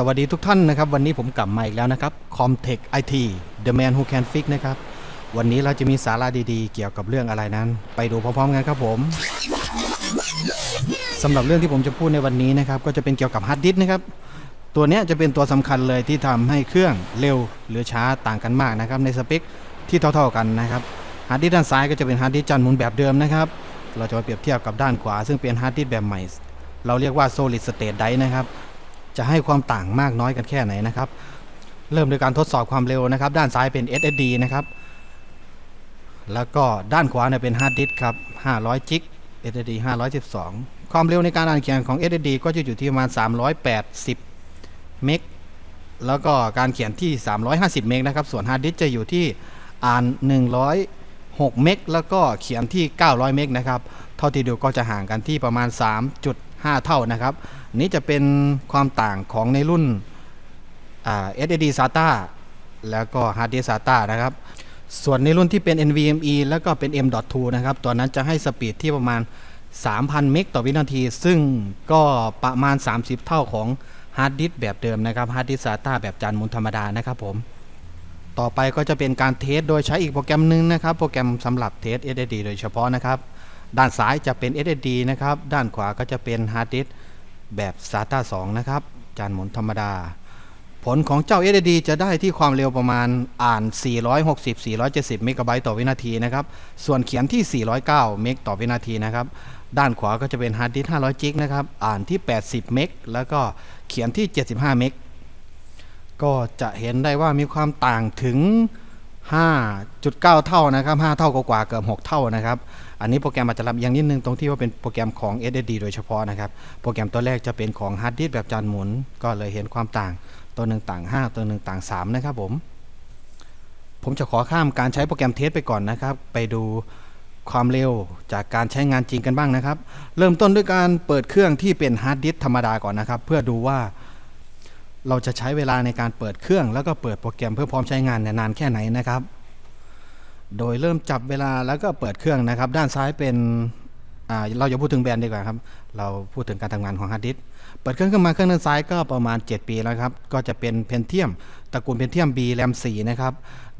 สวัสดีทุกท่านนะครับ วันนี้ผมกลับมาอีกแล้วนะครับ Comtech IT The Man Who Can Fix นะครับ วันนี้เราจะมีสาระดีๆ เกี่ยวกับเรื่องอะไรนั้น ไปดูพร้อมๆกันครับผมสำหรับเรื่องที่ผมจะพูดในวันนี้นะครับ ก็จะเป็นเกี่ยวกับฮาร์ดดิสก์นะครับ ตัวนี้จะเป็นตัวสำคัญเลยที่ทำให้เครื่องเร็วหรือช้าต่างกันมากนะครับในสเปคที่เท่าๆกันนะครับฮาร์ดดิสก์ด้านซ้ายก็จะเป็นฮาร์ดดิสก์จานหมุนแบบเดิมนะครับเราจะมาเปรียบเทียบกับด้านขวา ซึ่งเป็นฮาร์ดดิสก์แบบใหม่ เราเรียกว่า solid state drive นะครับ จะให้ความต่างมากน้อยกันแค่ไหนนะครับ เริ่มโดยการทดสอบความเร็วนะครับ ด้านซ้ายเป็น SSD นะครับ แล้วก็ด้านขวาเนี่ยเป็นฮาร์ดดิสครับ 500 จิก SSD 512 ความเร็วในการอ่านเขียนของ SSD ก็จะอยู่ที่ประมาณ 380 เมก แล้วก็การเขียนที่ 350 เมกนะครับ ส่วนฮาร์ดดิสจะอยู่ที่อ่าน 106 เมก แล้วก็เขียนที่ 900 เมกนะครับ เท่าที่ดูก็จะห่างกันที่ประมาณ 3.5 เท่านะครับ นี่จะเป็นความต่างของในรุ่น SSD SATA แล้วก็ Hard Disk SATA นะครับ ส่วนในรุ่นที่เป็น NVMe แล้วก็เป็น M.2 นะครับ ตัวนั้นจะให้สปีดที่ประมาณ 3,000 เมกต่อวินาที ซึ่งก็ประมาณ 30 เท่าของฮาร์ดดิสแบบเดิมนะครับฮาร์ดดิสก์ SATA แบบจานมุนธรรมดานะครับผม ต่อไปก็จะเป็นการเทสโดยใช้อีกโปรแกรมหนึ่งนะครับ โปรแกรมสำหรับเทส SSD โดยเฉพาะนะครับ ด้านซ้ายจะเป็น SSD นะครับ ด้านขวาก็จะเป็นฮาร์ดดิส แบบ SATA 2นะครับ จานหมุนธรรมดา ผลของเจ้า SSD จะได้ที่ความเร็วประมาณอ่าน 460-470 เมกะไบต์ต่อวินาทีนะครับ ส่วนเขียนที่ 409 เมกต่อวินาทีนะครับ ด้านขวาก็จะเป็นฮาร์ดดิสก์500 จิกนะครับ อ่านที่ 80 เมก แล้วก็เขียนที่ 75 เมก ก็จะเห็นได้ว่ามีความต่างถึง 5.9 เท่านะครับ 5 เท่ากว่าเกือบ6 เท่านะครับ อันนี้โปรแกรมอาจจะลำเอียงนิดนึงตรงที่ว่าเป็นโปรแกรมของ SSD โดยเฉพาะนะครับ โปรแกรมตัวแรกจะเป็นของฮาร์ดดิสก์แบบจานหมุน ก็เลยเห็นความต่าง ตัวหนึ่งต่าง 5 ตัวหนึ่งต่าง 3 นะครับผม ผมจะขอข้ามการใช้โปรแกรมเทสไปก่อนนะครับ ไปดูความเร็วจากการใช้งานจริงกันบ้างนะครับ เริ่มต้นด้วยการเปิดเครื่องที่เป็นฮาร์ดดิสก์ธรรมดาก่อนนะครับ เพื่อดูว่า เราจะใช้เวลาในการเปิดเครื่อง แล้วก็เปิดโปรแกรมเพื่อพร้อมใช้งานเนี่ยนานแค่ไหนนะครับ โดยเริ่มจับเวลาแล้วก็เปิดเครื่องนะครับ ด้านซ้ายเป็นเราอย่าพูดถึงแบรนด์ดีกว่าครับ เราพูดถึงการทำงานของฮาร์ดดิสก์เปิดเครื่องขึ้นมาเครื่องด้านซ้ายก็ประมาณ 7 ปีแล้วครับ ก็จะเป็นเพนเทียมตระกูลเพนเทียม B แรม4นะครับ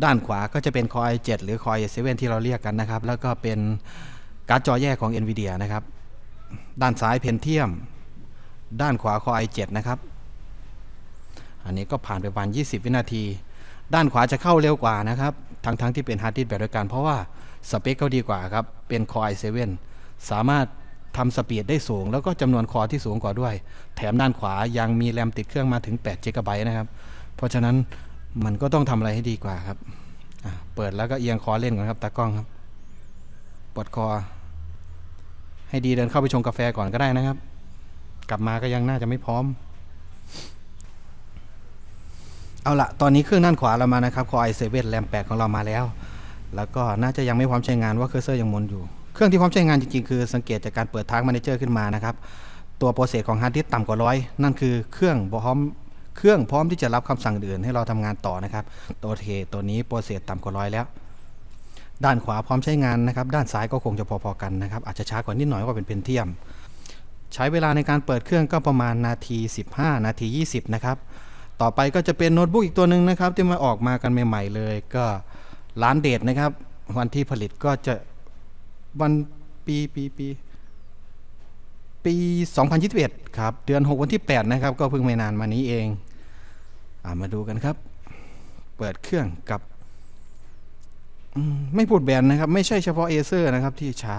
ด้านขวาก็จะเป็น Core i7 หรือ Core i7 ที่เราเรียกกันนะครับ แล้วก็เป็นการ์ดจอแยกของ NVIDIA นะครับ ด้านซ้ายเพนเทียม ด้านขวา Core i7 นะครับ อันนี้ก็ผ่านไปประมาณ 20 วินาที ด้านขวาจะเข้าเร็วกว่านะครับ ทั้งทั้งที่เป็นฮาร์ดดิสก์แบบเดียวกัน เพราะว่าสเปคเขาดีกว่าครับ เป็น Core i7 สามารถทำสปีดได้สูง แล้วก็จำนวนคอที่สูงกว่าด้วย แถมด้านขวายังมีแรมติดเครื่องมาถึง8 g b นะครับ เพราะฉะนั้นมันก็ต้องทำอะไรให้ดีกว่าครับเปิดแล้วก็เอียงคอเล่นก่อนครับตากล้องครับปลดคอ ให้ดีเดินเข้าไปชงกาแฟก่อนก็ได้นะครับ กลับมาก็ยังน่าจะไม่พร้อม เอาละตอนนี้เครื่องด้านขวาเรามานะครับ Core i7 แรม8ของเรามาแล้ว แล้วก็น่าจะยังไม่พร้อมใช้งานว่าเคอร์เซอร์ยังหมุนอยู่ เครื่องที่พร้อมใช้งานจริงๆ คือสังเกตจากการเปิดทางมาเนเจอร์ขึ้นมานะครับ ตัวโปรเซสของฮาร์ดดิสก์ต่ำกว่าร้อยนั่นคือเครื่องพร้อมเครื่องพร้อมที่จะรับคำสั่งอื่นให้เราทำงานต่อนะครับ ตัวเคตัวนี้โปรเซสต่ำกว่าร้อยแล้ว ด้านขวาพร้อมใช้งานนะครับ ด้านซ้ายก็คงจะพอๆกันนะครับ อาจจะช้ากว่านิดหน่อยว่าเป็นเพนเทียม ใช้เวลาในการเปิดเครื่องก็ประมาณนาที 15 นาที 20 นะครับ ต่อไปก็จะเป็นโน้ตบุ๊กอีกตัวหนึ่งนะครับ ที่มาออกมากันใหม่ ๆ เลย ก็ร้านเดทนะครับ วันที่ผลิตก็จะวันปีปีปีปี 2021 ครับ เดือน 6 วันที่ 8 นะครับ ก็เพิ่งไม่นานมานี้เองอามาดูกันครับ เปิดเครื่องกับไม่พูดแบรนด์นะครับ ไม่ใช่เฉพาะเอเซอร์นะครับที่ช้า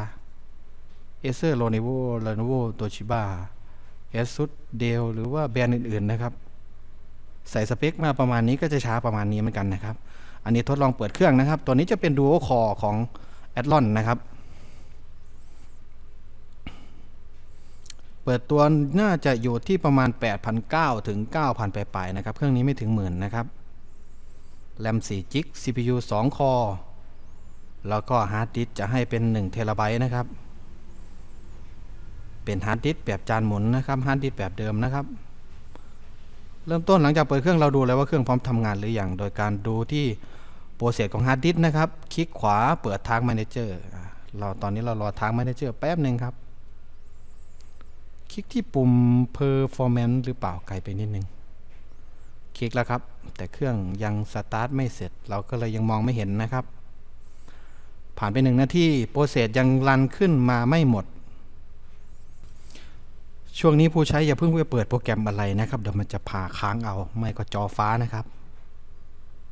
เอเซอร์โลเนโวลโนโวโตชิบาเอซุดเดลหรือว่าแบรนด์อื่น ๆ นะครับ ใส่สเปคมาประมาณนี้ก็จะช้าประมาณนี้เหมือนกันนะครับ อันนี้ทดลองเปิดเครื่องนะครับ ตัวนี้จะเป็น Duo Core ของ a t l o n นะครับ เปิดตัวน่าจะอยู่ที่ประมาณ 8,900 ถึง 9,000 ปลายๆนะครับ เครื่องนี้ไม่ถึงหมื่นนะครับ แรม4จิก CPU 2 คอ แล้วก็ฮาร์ดดิสจะให้เป็น1เทราไบต์นะครับ เป็นฮาร์ดดิสแบบจานหมุนนะครับ ฮาร์ดดิสแบบเดิมนะครับ เริ่มต้นหลังจากเปิดเครื่องเราดูเลยว่าเครื่องพร้อมทำงานหรือยังโดยการดูที่โปรเซสของฮาร์ดดิสก์นะครับ คลิกขวาเปิดทาง Manager อ่าเราตอนนี้เรารอทาง Manager แป๊บหนึ่งครับ คลิกที่ปุ่ม performance หรือเปล่าไกลไปนิดนึง คลิกแล้วครับ แต่เครื่องยังสตาร์ทไม่เสร็จ เราก็เลยยังมองไม่เห็นนะครับ ผ่านไปหนึ่งนาทีโปรเซสยังรันขึ้นมาไม่หมด ช่วงนี้ผู้ใช้อย่าเพิ่งไปเปิดโปรแกรมอะไรนะครับเดี๋ยวมันจะพาค้างเอาไม่ก็จอฟ้านะครับ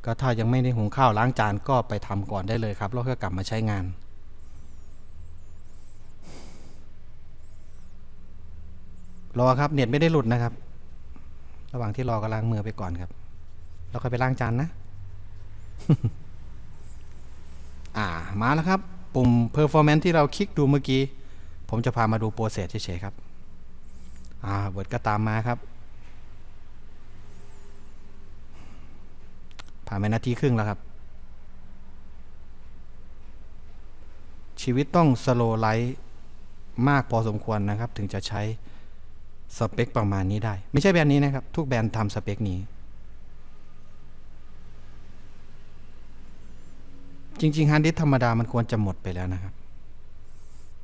ก็ถ้ายังไม่ได้หุงข้าวล้างจานก็ไปทำก่อนได้เลยครับแล้วก็กลับมาใช้งาน รอครับเน็ตไม่ได้หลุดนะครับ ระหว่างที่รอก็ล้างมือไปก่อนครับ แล้วค่อยไปล้างจานนะอ่ามาแล้วครับ ปุ่ม performance ที่เราคลิกดูเมื่อกี้ ผมจะพามาดูโปรเซสเฉยๆครับ อ่าเวิร์ดก็ตามมาครับผ่านไปนาทีครึ่งแล้วครับ ชีวิตต้องสโลไลท์มากพอสมควรนะครับ ถึงจะใช้สเปคประมาณนี้ได้ ไม่ใช่แบรนด์นี้นะครับ ทุกแบรนด์ทำสเปคนี้ จริงๆฮาร์ดดิสธรรมดามันควรจะหมดไปแล้วนะครับ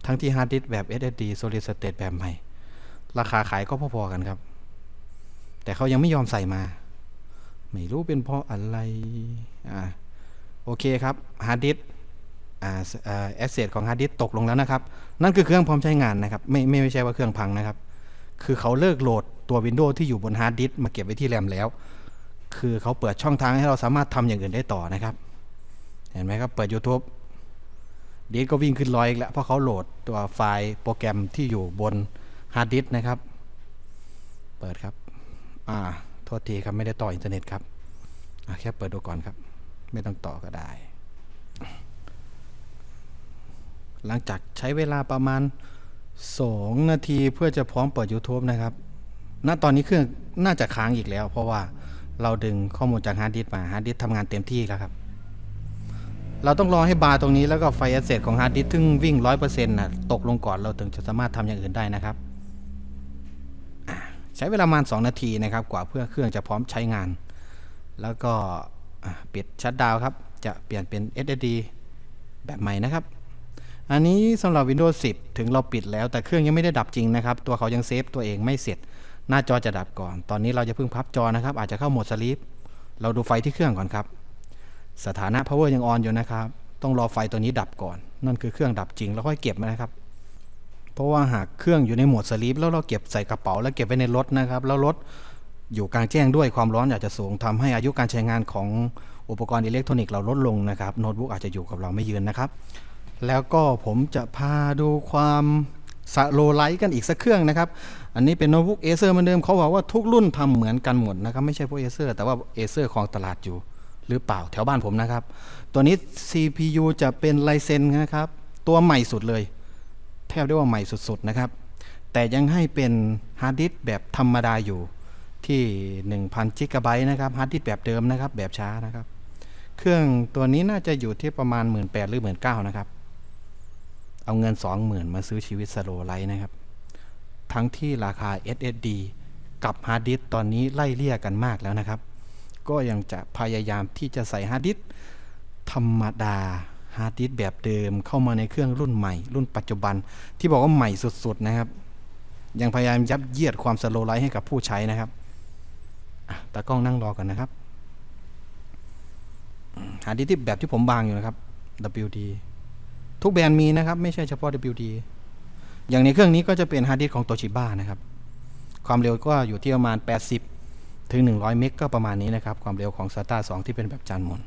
ทั้งที่ฮาร์ดดิสแบบ SSD Solid State แบบใหม่ ราคาขายก็พอๆกันครับ แต่เขายังไม่ยอมใส่มา ไม่รู้เป็นเพราะอะไร อ่า โอเคครับฮาร์ดดิสก์อ่าแอสเซทของฮาร์ดดิสก์ตกลงแล้วนะครับ นั่นคือเครื่องพร้อมใช้งานนะครับไม่ไม่ไม่ใช่ว่าเครื่องพังนะครับ คือเขาเลิกโหลดตัว Windows ที่อยู่บนฮาร์ดดิสก์มาเก็บไว้ที่แรมแล้ว คือเขาเปิดช่องทางให้เราสามารถทำอย่างอื่นได้ต่อนะครับ เห็นไหมครับ เปิด YouTube ดิสก์ก็วิ่งขึ้นลอยอีกแล้วเพราะเขาโหลดตัวไฟล์โปรแกรมที่อยู่บน ฮาร์ดดิสก์นะครับ เปิดครับ อ่า โทษทีครับไม่ได้ต่ออินเทอร์เน็ตครับอะแค่เปิดดูก่อนครับ ไม่ต้องต่อก็ได้ หลังจากใช้เวลาประมาณ 2 นาทีเพื่อจะพร้อมเปิด YouTube นะครับ ณ ตอนนี้เครื่องน่าจะค้างอีกแล้ว เพราะว่าเราดึงข้อมูลจากฮาร์ดดิสก์มาฮาร์ดดิสก์ทำงานเต็มที่แล้วครับ เราต้องรอให้บาร์ตรงนี้แล้วก็ไฟแอสเซทของฮาร์ดดิสก์ซึ่งวิ่ง 100%นะตกลงก่อนเราถึงจะสามารถทำอย่างอื่นได้นะครับ ใช้เวลาประมาณ 2 นาทีนะครับ กว่าเพื่อเครื่องจะพร้อมใช้งาน แล้วก็ปิดชัดดาวครับ จะเปลี่ยนเป็น SSD แบบใหม่นะครับ อันนี้สำหรับ Windows 10 ถึงเราปิดแล้ว แต่เครื่องยังไม่ได้ดับจริงนะครับ ตัวเขายังเซฟตัวเองไม่เสร็จ หน้าจอจะดับก่อน ตอนนี้เราจะเพิ่งพับจอนะครับ อาจจะเข้าโหมดสลีปเราดูไฟที่เครื่องก่อนครับ สถานะ power ยังออนอยู่นะครับ ต้องรอไฟตัวนี้ดับก่อน นั่นคือเครื่องดับจริงแล้วค่อยเก็บนะครับ เพราะว่าหากเครื่องอยู่ในโหมดสลีปแล้วเราเก็บใส่กระเป๋า แล้วเก็บไว้ในรถนะครับ แล้วรถอยู่กลางแจ้งด้วยความร้อนอาจจะสูงทำให้อายุการใช้งานของอุปกรณ์อิเล็กทรอนิกส์เราลดลงนะครับโน้ตบุ๊กอาจจะอยู่กับเราไม่ยืนนะครับ แล้วก็ผมจะพาดูความสโลไลท์กันอีกสักเครื่องนะครับ อันนี้เป็นโน้ตบุ๊กเอเซอร์เหมือนเดิมเขาบอกว่าทุกรุ่นทำเหมือนกันหมดนะครับ ไม่ใช่พวกเอเซอร์แต่ว่าเอเซอร์ของตลาดอยู่หรือเปล่าแถวบ้านผมนะครับ ตัวนี้ CPU จะเป็นไลเซนนะครับ ตัวใหม่สุดเลย ทบได้ว่าใหม่สุดๆนะครับ แต่ยังให้เป็นฮาร์ดดิสก์แบบธรรมดาอยู่ที่ 1,000จิกะไบต์นะครับฮาร์ดดิสก์แบบเดิมนะครับ แบบช้านะครับ เครื่องตัวนี้น่าจะอยู่ที่ประมาณ 1 8 0 0 0หรือ 1 9 0 0นนะครับ เอาเงิน 20,000 มาซื้อชีวิตสโลไลท์นะครับ ทั้งที่ราคา SSD กับฮาร์ดดิสก์ตอนนี้ไล่เลี่ยกันมากแล้วนะครับ ก็ยังจะพยายามที่จะใส่ฮาร์ดดิสก์ธรรมดา ฮาร์ดดิสก์แบบเดิมเข้ามาในเครื่องรุ่นใหม่ รุ่นปัจจุบัน ที่บอกว่าใหม่สุด ๆ นะครับ ยังพยายามยับเยียดความสโลไลท์ให้กับผู้ใช้นะครับตากล้องนั่งรอกันนะครับฮาร์ดดิสก์ที่แบบที่ผมบางอยู่นะครับ WD ทุกแบรนด์มีนะครับ ไม่ใช่เฉพาะ WD อย่างในเครื่องนี้ก็จะเป็นฮาร์ดดิสก์ของโตชิบ้านะครับ ความเร็วก็อยู่ที่ประมาณ 80 ถึง 100 เมกก็ประมาณนี้นะครับ ความเร็วของ SATA 2 ที่เป็นแบบจานหมุน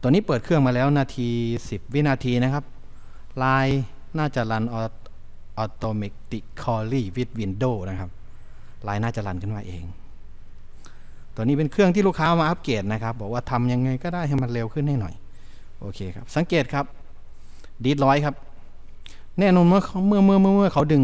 ตัวนี้เปิดเครื่องมาแล้วนาที 10 วินาทีนะครับ ลายน่าจะรัน automatically with Windows นะครับ ลายน่าจะรันขึ้นมาเอง ตัวนี้เป็นเครื่องที่ลูกค้ามาอัปเกรดนะครับ บอกว่าทำยังไงก็ได้ให้มันเร็วขึ้นให้หน่อย โอเคครับ สังเกตครับดีดร้อยครับ แน่นอนเมื่อเมื่อเมื่อเมื่อเขาดึง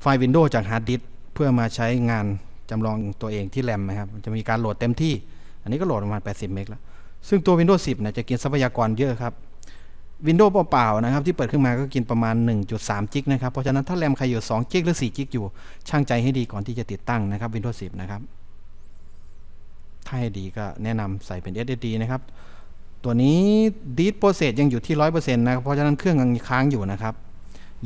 ไฟล์ Windows จากฮาร์ดดิสเพื่อมาใช้งานจำลองตัวเองที่แรมนะครับ จะมีการโหลดเต็มที่ อันนี้ก็โหลดประมาณ 80 เมกแล้ว ซึ่งตัว Windows 10นี่ยจะกินทรัพยากรเยอะครับ Windows เปล่าๆนะครับที่เปิดขึ้นมาก็กินประมาณ 1.3 จิกนะครับ เพราะฉะนั้นถ้าแรมใครอยู่ 2 จิกหรือ 4 จิกอยู่ ช่างใจให้ดีก่อนที่จะติดตั้งนะครับ Windows 10 นะครับ ถ้าให้ดีก็แนะนำใส่เป็น SSD นะครับ ตัวนี้ดีดโปรเซสยังอยู่ที่ 100%นะครับ เพราะฉะนั้นเครื่องยังค้างอยู่นะครับ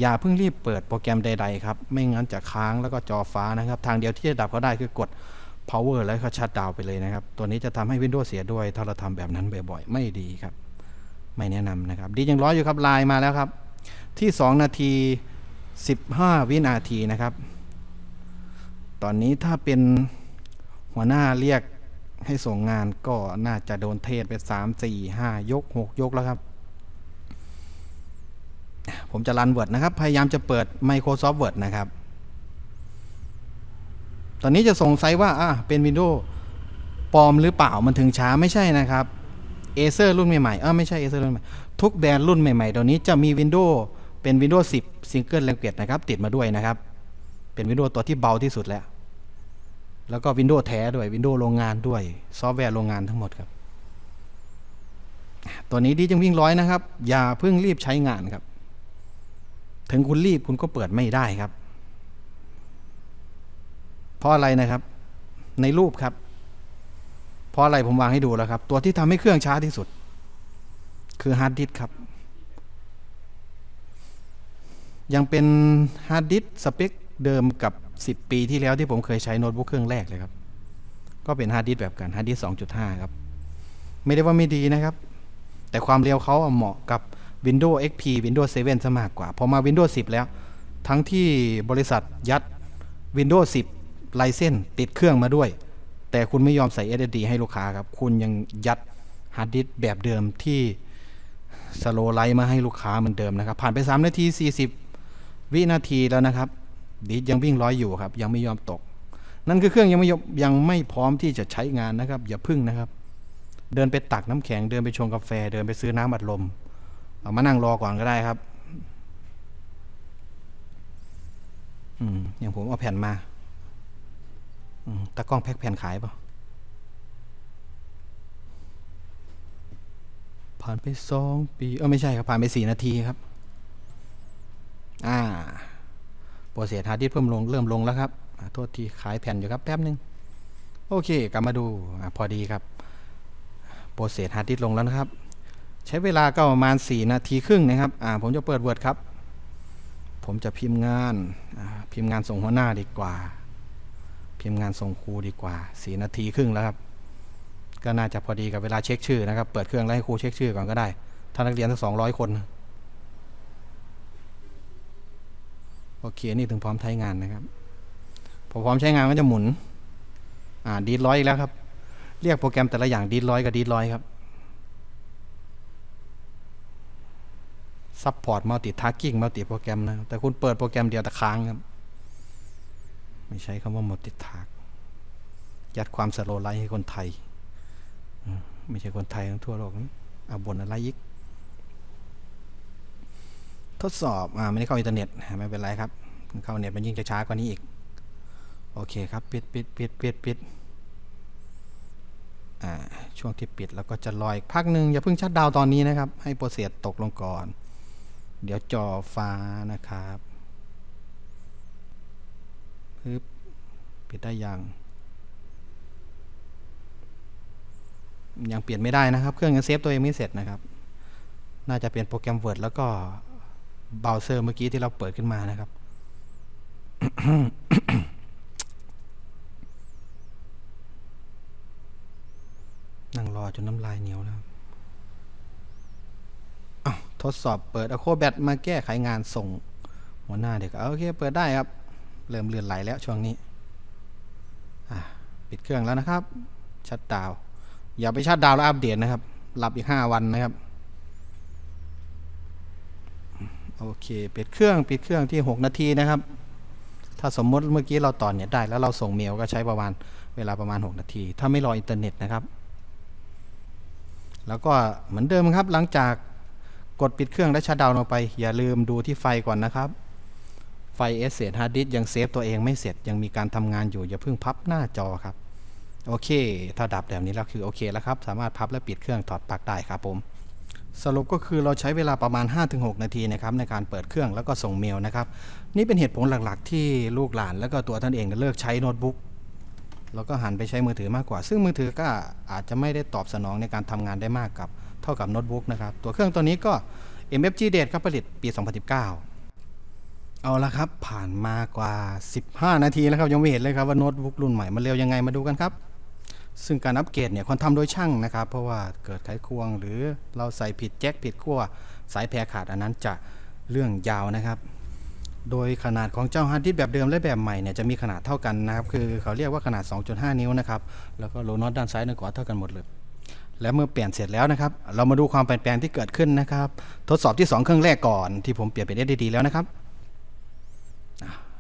อย่าเพิ่งรีบเปิดโปรแกรมใด ๆ ครับ ไม่งั้นจะค้างแล้วก็จอฟ้านะครับ ทางเดียวที่จะดับเขาได้คือกด power แล้วก็ชัดดาวไปเลยนะครับ ตัวนี้จะทำให้ Windows เสียด้วย ถ้าเราทำแบบนั้นบ่อยๆ ไม่ดีครับ ไม่แนะนำนะครับ ดียังร้อยอยู่ครับไลน์มาแล้วครับ ที่ 2 นาที 15 วินาทีนะครับ ตอนนี้ถ้าเป็นหัวหน้าเรียกให้ส่งงานก็น่าจะโดนเทศไป 3 4 5 ยก 6 ยกแล้วครับ ผมจะรัน Word นะครับ พยายามจะเปิด Microsoft Word นะครับ ตอนนี้จะสงสัยว่าอะเป็น Windows ปลอมหรือเปล่ามันถึงช้าไม่ใช่นะครับเอเซอร์รุ่นใหม่ๆเออไม่ใช่เอเซอร์รุ่นใหม่ทุกแบรนด์รุ่นใหม่ๆตอนนี้จะมี Windows เป็น Windows 10 Single Language นะครับ ติดมาด้วยนะครับ เป็น Windows ตัวที่เบาที่สุดแล้ว แล้วก็ Windows แท้ด้วย Windows โรงงานด้วย ซอฟต์แวร์โรงงานทั้งหมดครับ ตัวนี้ดีจังวิ่งร้อยนะครับ อย่าเพิ่งรีบใช้งานครับ ถึงคุณรีบคุณก็เปิดไม่ได้ครับ เพราะอะไรนะครับ ในรูปครับ เพราะอะไรผมวางให้ดูแล้วครับ ตัวที่ทำให้เครื่องช้าที่สุด คือฮาร์ดดิสครับ ยังเป็นฮาร์ดดิสสเปคเดิมกับ 10 ปีที่แล้วที่ผมเคยใช้โน้ตบุ๊กเครื่องแรกเลยครับ ก็เป็นฮาร์ดดิสแบบกันฮาร์ดดิส2.5 ครับ ไม่ได้ว่าไม่ดีนะครับ แต่ความเร็วเขาเหมาะกับ Windows XP Windows 7ซะมากกว่า พอมา Windows 10 แล้ว ทั้งที่บริษัทยัด Windows 10 ไลเซนติดเครื่องมาด้วย แต่คุณไม่ยอมใส่ SSD ให้ลูกค้าครับ คุณยังยัดฮาร์ดดิสก์แบบเดิมที่สโลไลท์มาให้ลูกค้าเหมือนเดิมนะครับ ผ่านไป 3 นาที 40 วินาทีแล้วนะครับ ดิสก์ยังวิ่งร้อยอยู่ครับ ยังไม่ยอมตก นั่นคือเครื่องยังไม่ยังไม่พร้อมที่จะใช้งานนะครับ อย่าพึ่งนะครับ เดินไปตักน้ำแข็งเดินไปชงกาแฟ เดินไปซื้อน้ำอัดลมเอามานั่งรอก่อนก็ได้ครับ อืมอย่างผมเอาแผ่นมา ตากล้องแพ็คแผ่นขายเปล่าผ่านไปสองปีเออไม่ใช่ครับ ผ่านไปสี่นาทีครับ อ่าโปรเซสฮาร์ดดิสเพิ่มลงเริ่มลงแล้วครับโทษทีขายแผ่นอยู่ครับแป๊บนึง โอเค กลับมาดูอพอดีครับ โปรเซสฮาร์ดดิสลงแล้วนะครับ ใช้เวลาก็ประมาณ 4 นาทีครึ่งนะครับ อ่า ผมจะเปิด Word ครับ ผมจะพิมพ์งาน พิมพ์งานส่งหัวหน้าดีกว่า พิมพ์งานส่งครูดีกว่า4นาทีครึ่งแล้วครับ ก็น่าจะพอดีกับเวลาเช็คชื่อนะครับ เปิดเครื่องแล้วให้ครูเช็คชื่อก่อนก็ได้ ถ้านักเรียนสักสองร้อยคน โอเค นี่ถึงพร้อมใช้งานนะครับ พอพร้อมใช้งานก็จะหมุน อ่าดีดร้อยอีกแล้วครับ เรียกโปรแกรมแต่ละอย่างดีดร้อยกับดีดร้อยครับ ซัพพอร์ตมัลติทาร์กิ้งมัลติโปรแกรมนะ แต่คุณเปิดโปรแกรมเดียวแต่ค้างครับ ไม่ใช้คำว่ามัลติทาร์ยัดความสโลไลให้คนไทย ไม่ใช่คนไทยทั้งทั่วโลกนะเอาบนอะไรอีกทดสอบอ่าไม่ได้เข้าอินเทอร์เน็ตไม่เป็นไรครับ เข้าเน็ตมันยิ่งจะช้ากว่านี้อีก โอเคครับ ปิดปิดปิดปิดปิดอ่าช่วงที่ปิดแล้วก็จะรออีกพักหนึ่งอย่าเพิ่งชัดดาวตอนนี้นะครับ ให้โปรเซสตกลงก่อน เดี๋ยวจอฟ้านะครับ ปึ๊บปิดได้ยัง ยังเปลี่ยนไม่ได้นะครับ เครื่องยังเซฟตัวเองไม่เสร็จนะครับ น่าจะเป็นโปรแกรม Word แล้วก็เบราว์เซอร์เมื่อกี้ที่เราเปิดขึ้นมานะครับนั่งรอจนน้ำลายเหนียวแล้วทดสอบเปิด Acrobat มาแก้ไขงานส่ง หัวหน้าเด็กโอเค เปิดได้ครับ เริ่มเลื่อนไหลแล้วช่วงนี้ปิดเครื่องแล้วนะครับ ชัดดาว อย่าไปชัดดาวแล้วอัปเดตนะครับ หลับอีก 5 วันนะครับ โอเค ปิดเครื่อง ปิดเครื่องที่ 6 นาทีนะครับ ถ้าสมมติเมื่อกี้เราต่อเน็ตได้ แล้วเราส่งเมลก็ใช้ประมาณเวลาประมาณ 6 นาที ถ้าไม่รออินเทอร์เน็ตนะครับ แล้วก็เหมือนเดิมครับ หลังจากกดปิดเครื่องและชัดดาวลงไป อย่าลืมดูที่ไฟก่อนนะครับ ไฟเอสเซฮาร์ดดิสยังเซฟตัวเองไม่เสร็จยังมีการทำงานอยู่ อย่าเพิ่งพับหน้าจอครับ โอเค ถ้าดับแบบนี้แล้วคือโอเคแล้วครับ สามารถพับและปิดเครื่องถอดปลั๊กได้ครับผมสรุปก็คือเราใช้เวลาประมาณ 5-6 นาทีนะครับในการเปิดเครื่องแล้วก็ส่งเมลนะครับ นี่เป็นเหตุผลหลักๆ ที่ลูกหลานแล้วก็ตัวท่านเองเลิกใช้โน้ตบุ๊กแล้วก็หันไปใช้มือถือมากกว่า ซึ่งมือถือก็อาจจะไม่ได้ตอบสนองในการทำงานได้มากกับเท่ากับโน้ตบุ๊กนะครับ ตัวเครื่องตัวนี้ก็ MFG Date ครับผลิตปี 2019 เอาละครับ ผ่านมากว่า 15 นาทีแล้วครับ ยังไม่เห็นเลยครับว่าโน้ตบุ๊กรุ่นใหม่มันเร็วยังไงมาดูกันครับ ซึ่งการอัปเกรดเนี่ยควรทำโดยช่างนะครับ เพราะว่าเกิดไขควง หรือเราใส่ผิดแจ็คผิดขั้วสายแพรขาดอันนั้นจะเรื่องยาวนะครับ โดยขนาดของเจ้าฮาร์ดดิสก์แบบเดิมและแบบใหม่เนี่ยจะมีขนาดเท่ากันนะครับคือเขาเรียกว่าขนาด 2.5 นิ้วนะครับแล้วก็โลน็อตด้านซ้ายด้านขวาเท่ากันหมดเลยและเมื่อเปลี่ยนเสร็จแล้วนะครับ เรามาดูความเปลี่ยนแปลงที่เกิดขึ้นนะครับ ทดสอบที่ 2 เครื่องแรกก่อนที่ผมเปลี่ยนเป็น SSD แล้วนะครับ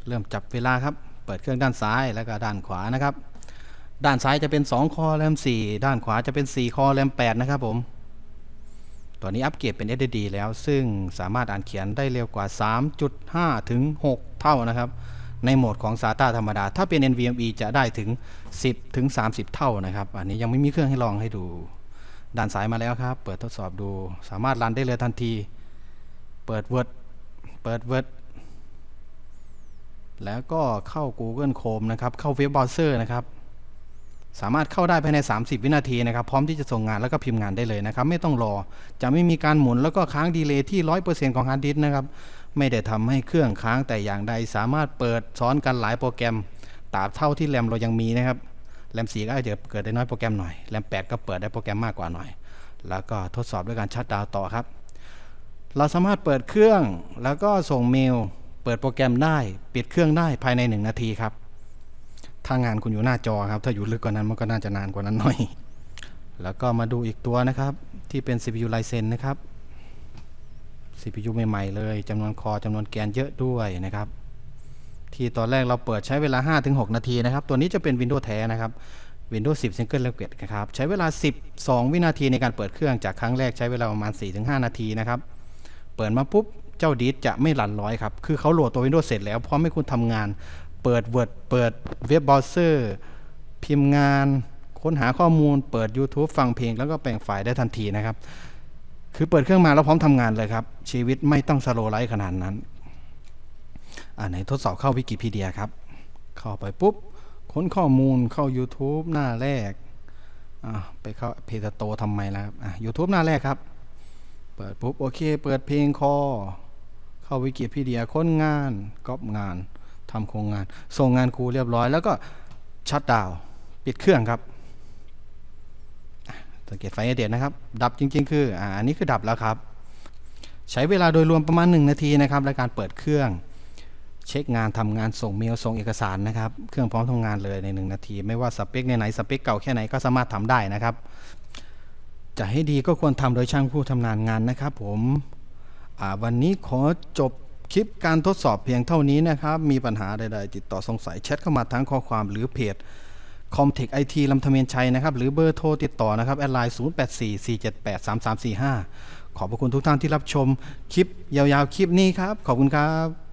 เริ่มจับเวลาครับ เปิดเครื่องด้านซ้ายแล้วก็ด้านขวานะครับ ด้านซ้ายจะเป็น 2 คอแรม 4 ด้านขวาจะเป็น 4 คอแรม 8 นะครับผมตัวนี้อัปเกรดเป็น SSD แล้วซึ่งสามารถอ่านเขียนได้เร็วกว่า 3.5 ถึง 6 เท่านะครับ ในโหมดของ SATA ธรรมดา ถ้าเป็น NVMe จะได้ถึง 10 ถึง 30 เท่านะครับ อันนี้ยังไม่มีเครื่องให้ลองให้ดู ด้านซ้ายมาแล้วครับ เปิดทดสอบดู สามารถรันได้เลยทันที เปิด Word เปิด Word แล้วก็เข้า Google Chrome นะครับ เข้าเว็บเบราว์เซอร์นะครับ สามารถเข้าได้ภายใน 30 วินาทีนะครับ พร้อมที่จะส่งงานแล้วก็พิมพ์งานได้เลยนะครับ ไม่ต้องรอ จะไม่มีการหมุนแล้วก็ค้างดีเลย์ที่ 100%ของฮาร์ดดิสก์นะครับ ไม่ได้ทำให้เครื่องค้างแต่อย่างใด สามารถเปิดซ้อนกันหลายโปรแกรมตราบเท่าที่แรมเรายังมีนะครับ แรม 4 ก็อาจจะเกิดได้น้อยโปรแกรมหน่อย แรม 8 ก็เปิดได้โปรแกรมมากกว่าหน่อย แล้วก็ทดสอบด้วยการชัดดาวต่อครับ เราสามารถเปิดเครื่องแล้วก็ส่งเมล เปิดโปรแกรมได้ปิดเครื่องได้ภายใน 1 นาทีครับ ถ้างานคุณอยู่หน้าจอครับ ถ้าอยู่ลึกกว่านั้นมันก็น่าจะนานกว่านั้นหน่อย แล้วก็มาดูอีกตัวนะครับ ที่เป็น CPU Ryzen นะครับ CPU ใหม่ๆเลยจำนวนคอจำนวนแกนเยอะด้วยนะครับ ที่ตอนแรกเราเปิดใช้เวลา 5-6 นาทีนะครับ ตัวนี้จะเป็น Windows แท้นะครับ Windows 10 Single Language นะครับใช้เวลา 12 วินาทีในการเปิดเครื่องจากครั้งแรกใช้เวลาประมาณ 4-5 นาทีนะครับ เปิดมาปุ๊บ เจ้าดีดจะไม่หลั่นร้อยครับ คือเขาโหลดตัว Windows เสร็จแล้วพร้อมให้คุณทำงาน เปิด Word เปิดเว็บเบราว์เซอร์ พิมพ์งาน ค้นหาข้อมูล เปิด YouTube ฟังเพลง แล้วก็แปลงไฟล์ได้ทันทีนะครับ คือเปิดเครื่องมาแล้วพร้อมทำงานเลยครับ ชีวิตไม่ต้องสโลไลท์ขนาดนั้น อ่าไหนทดสอบเข้าวิกิพีเดียครับ เข้าไปปุ๊บ ค้นข้อมูลเข้า YouTube หน้าแรกอ่าไปเข้าเพจโตทำไมล่ะครับอะ YouTube หน้าแรกครับ เปิดปุ๊บ โอเค เปิดเพลงคอ เข้าวิกิพีเดียค้นงานก๊อปงานทำโครงงาน ส่งงานครูเรียบร้อย แล้วก็ชัดดาวปิดเครื่องครับสังเกตไฟเดตนะครับ ดับจริง ๆ คืออ่าอันนี้คือดับแล้วครับ ใช้เวลาโดยรวมประมาณ 1 นาทีนะครับในการเปิดเครื่อง เช็คงานทำงานส่งเมลส่งเอกสารนะครับ เครื่องพร้อมทำงานเลยใน 1 นาที ไม่ว่าสเปคไหนๆสเปคเก่าแค่ไหนก็สามารถทำได้นะครับ จะให้ดีก็ควรทำโดยช่างผู้ทำงานงานนะครับ ผม วันนี้ขอจบคลิปการทดสอบเพียงเท่านี้นะครับ มีปัญหาใดๆ ติดต่อสงสัยแชทเข้ามาทั้งข้อความหรือเพจ c o m t e c h IT ลำธเมนชัยนะครับ หรือเบอร์โทรติดต่อนะครับ แอดไลน์ 0844783345 ขอบพระคุณทุกท่านที่รับชมคลิปยาวๆ คลิปนี้ครับ ขอบคุณครับ